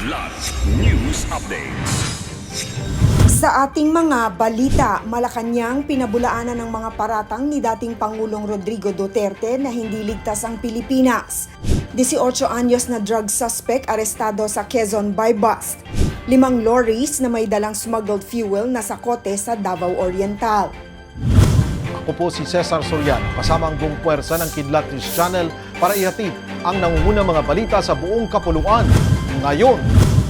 Kidlat News Updates. Sa ating mga balita, Malacanang pinabulaanan ng mga paratang ni dating Pangulong Rodrigo Duterte na hindi ligtas ang Pilipinas. 18 anyos na drug suspect arestado sa Quezon by bust. Limang lorries na may dalang smuggled fuel na sakote sa Davao Oriental. Ako po si Cesar Soriano, kasama ang buong puwersa ng Kidlat News Channel para ihatid ang nangungunang mga balita sa buong kapuluan. Ngayon,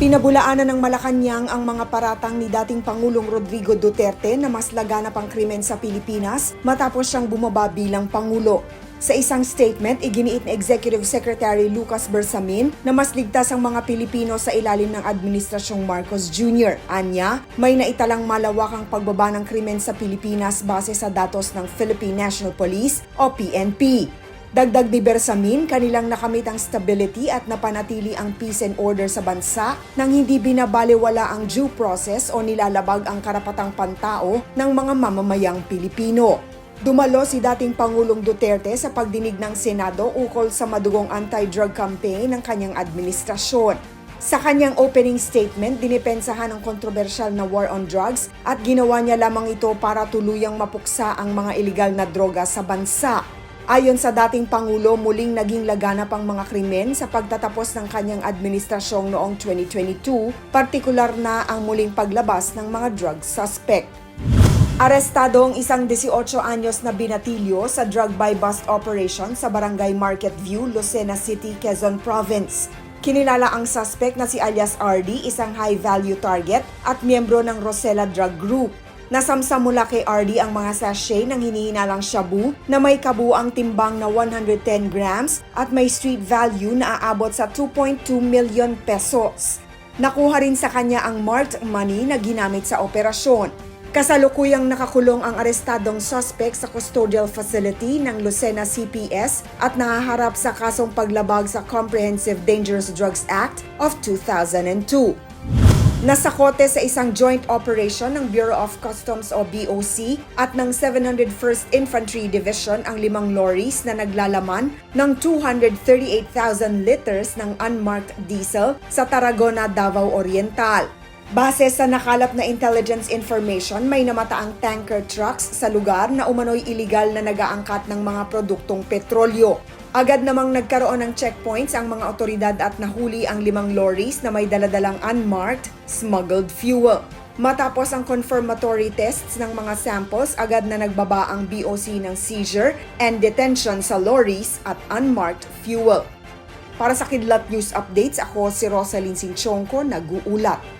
Pinabulaanan ng Malacanang ang mga paratang ni dating Pangulong Rodrigo Duterte na mas laganap ang krimen sa Pilipinas matapos siyang bumaba bilang Pangulo. Sa isang statement, iginiit ni Executive Secretary Lucas Bersamin na mas ligtas ang mga Pilipino sa ilalim ng Administrasyong Marcos Jr. Anya, may naitalang malawakang pagbaba ng krimen sa Pilipinas base sa datos ng Philippine National Police o PNP. Dagdag ni Bersamin, kanilang nakamit ang stability at napanatili ang peace and order sa bansa nang hindi binabaliwala ang due process o nilalabag ang karapatang pantao ng mga mamamayang Pilipino. Dumalo si dating Pangulong Duterte sa pagdinig ng Senado ukol sa madugong anti-drug campaign ng kanyang administrasyon. Sa kanyang opening statement, dinipensahan ang kontrobersyal na war on drugs at ginawa niya lamang ito para tuluyang mapuksa ang mga ilegal na droga sa bansa. Ayon sa dating Pangulo, muling naging laganap ang mga krimen sa pagtatapos ng kanyang administrasyong noong 2022, partikular na ang muling paglabas ng mga drug suspect. Arestado ang isang 18 anyos na binatilyo sa drug buy bust operation sa Barangay Market View, Lucena City, Quezon Province. Kinilala ang suspect na si alias RD, isang high-value target at miyembro ng Rosella Drug Group. Nasamsa mula kay RD ang mga sachet ng hinihinalang shabu na may kabuang timbang na 110 grams at may street value na aabot sa 2.2 million pesos. Nakuha rin sa kanya ang marked money na ginamit sa operasyon. Kasalukuyang nakakulong ang arestadong suspect sa custodial facility ng Lucena CPS at nahaharap sa kasong paglabag sa Comprehensive Dangerous Drugs Act of 2002. Nasakote sa isang joint operation ng Bureau of Customs o BOC at ng 701st Infantry Division ang limang lorries na naglalaman ng 238,000 liters ng unmarked diesel sa Tarragona, Davao Oriental. Base sa nakalap na intelligence information, may namataang tanker trucks sa lugar na umano'y iligal na nagaangkat ng mga produktong petrolyo. Agad namang nagkaroon ng checkpoints ang mga otoridad at nahuli ang limang lorries na may daladalang unmarked, smuggled fuel. Matapos ang confirmatory tests ng mga samples, agad na nagbaba ang BOC ng seizure and detention sa lorries at unmarked fuel. Para sa Kidlat News Updates, ako si Rosalyn Sinchonko, nag-uulat.